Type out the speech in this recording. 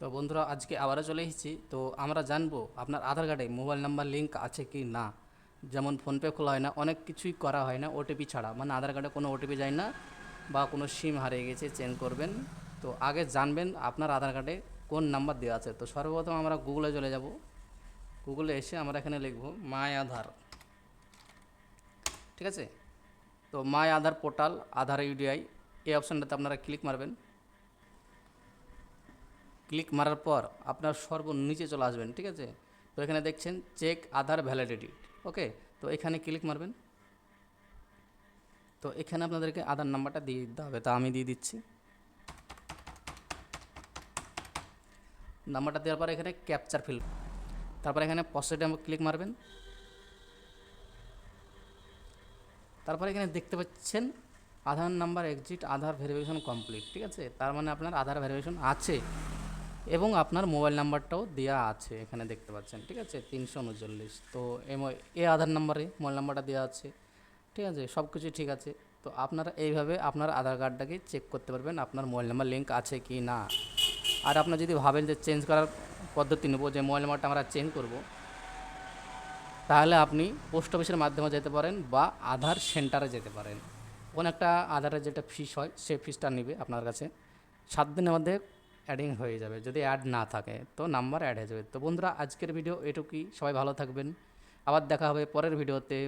তো বন্ধুরা, আজকে আবারও চলে এসেছি। তো আমরা জানব আপনার আধার কার্ডে মোবাইল নাম্বার লিঙ্ক আছে কি না? যেমন ফোনপে খোলা হয় না, অনেক কিছুই করা হয় না ওটিপি ছাড়া। মানে আধার কার্ডে কোনো ওটিপি যায় না বা কোনো সিম হারিয়ে গেছে, চেঞ্জ করবেন। তো আগে জানবেন আপনার আধার কার্ডে কোন নাম্বার দেওয়া আছে। তো সর্বপ্রথম আমরা গুগলে চলে যাব। গুগলে এসে আমরা এখানে লিখব, মাই আধার। ঠিক আছে? তো মাই আধার পোর্টাল, আধার ইউডিআই, এই অপশানটাতে আপনারা ক্লিক মারবেন। ক্লিক মারার পর আপনার সর্বনিচে চলে আসবেন, ঠিক আছে? তো এখানে দেখছেন চেক আধার ভ্যালিডিটি ওকে তো এখানে ক্লিক মারবেন। তো এখানে আপনাদেরকে আধার নাম্বারটা দিয়ে দিতে হবে, তা আমি দিয়ে দিচ্ছি। নাম্বারটা দেওয়ার পর এখানে ক্যাপচার ফিল তারপর এখানে পসেটে ক্লিক মারবেন। তারপর এখানে দেখতে পাচ্ছেন Aadhaar number exit Aadhaar verification complete ঠিক আছে? তার মানে আপনার আধার ভেরিফিকেশন আছে। এবং আপনার মোবাইল নাম্বারটাও দেওয়া আছে, এখানে দেখতে পাচ্ছেন, ঠিক আছে? তিনশো উনচল্লিশ। তো এ আধার নাম্বারে মোবাইল নাম্বারটা দেওয়া আছে, ঠিক আছে? সব কিছু ঠিক আছে। তো আপনারা এইভাবে আপনার আধার কার্ডটাকে চেক করতে পারবেন, আপনার মোবাইল নাম্বার লিঙ্ক আছে কি না। আর আপনার যদি ভাবেন যে চেঞ্জ করার পদ্ধতি নেব, যে মোবাইল নাম্বারটা আমরা চেঞ্জ করব, তাহলে আপনি পোস্ট অফিসের মাধ্যমে যেতে পারেন বা আধার সেন্টারে যেতে পারেন। কোন একটা আধারের যেটা ফিস হয় সেই ফিসটা নেবে আপনার কাছে। সাত দিনের মধ্যে অ্যাডিং হয়ে যাবে। যদি অ্যাড না থাকে, তো নাম্বার অ্যাড হয়ে যাবে। তো বন্ধুরা, আজকের ভিডিও এটুকুই। সবাই ভালো থাকবেন। আবার দেখা হবে পরের ভিডিওতে